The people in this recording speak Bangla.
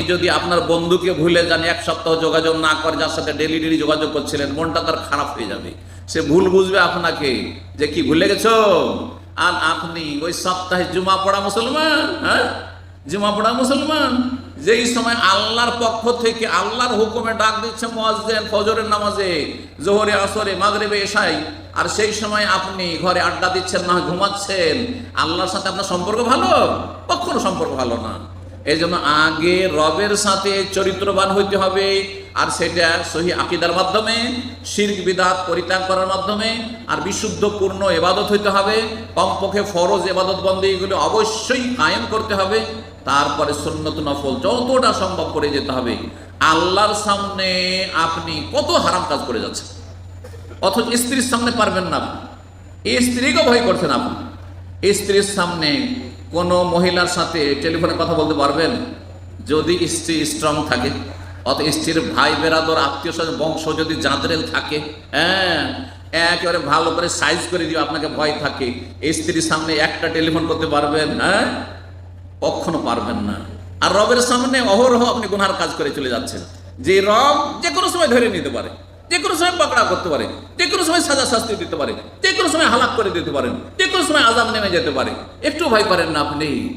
যদি আপনার বন্ধুকে ভুলে যান, এক সপ্তাহ যোগাযোগ না করে যার সাথে ডেলি ডেলি যোগাযোগ করছিলেন, মনটা তার খারাপ হয়ে যাবে। সে ভুল বুঝবে আপনাকে যে কি ভুলে গেছো? আর আপনি ওই সপ্তাহে জুমা পড়া মুসলমান হ্যাঁ? জুমা পড়া মুসলমান। যেই সময় আল্লাহর পক্ষ থেকে আল্লাহর হুকুমে ডাক দিচ্ছে মুয়াজ্জিন ফজরের নামাজে, জোহরে, আসরে, মাগরিবে এসাই আর সেই সময় আপনি ঘরে আড্ডা দিচ্ছেন না, ঘুমাচ্ছেন, আল্লাহর সাথে আপনার সম্পর্ক ভালো? কখনো সম্পর্ক ভালো না। এই জন্য আগে রবের সাথে চরিত্রবান হইতে হবে, আর সেটা সহি আকিদার মাধ্যমে, শির্ক, বিদাত পরিত্যাগ করার মাধ্যমে, আর বিশুদ্ধ পূর্ণ এবাদত হইতে হবে। কমপক্ষে ফরজ এবাদত বন্দী এগুলো অবশ্যই কায়েম করতে হবে। তারপরে সুন্নত নফল যতটা সম্ভব করে যেতে হবে। আল্লাহর সামনে আপনি কত হারাম কাজ করে যাচ্ছেন। অথচ স্ত্রীর সামনে পারবেন না এই স্ত্রীকে ভয় করছেন আপনি। স্ত্রীর সামনে কোনো মহিলার সাথে টেলিফোনে কথা বলতে পারবেন? যদি স্ত্রী স্ট্রং থাকে, অত স্ত্রীর ভাই বেরাদর, আত্মীয় স্বজন, বংশ যদি জাঁদরেল থাকে হ্যাঁ একেবারে ভালো করে সাইজ করে দিয়ে আপনাকে ভয় থাকে। স্ত্রীর সামনে একটা টেলিফোন করতে পারবেন হ্যাঁ? কখনো পারবেন না। আর রবের সামনে অহরহ আপনি গুনহার কাজ করে চলে যাচ্ছেন। যে রব যে কোনো সময় ধরে নিতে পারে। যে কোনো সময় পকড়া করতে পারে যে কোনো সময় সাজা শাস্তি দিতে পারে যে কোনো সময় হালাক করে দিতে পারেন যে কোনো সময় আজাব নেমে যেতে পারে। একটু ভয় করেন না আপনি।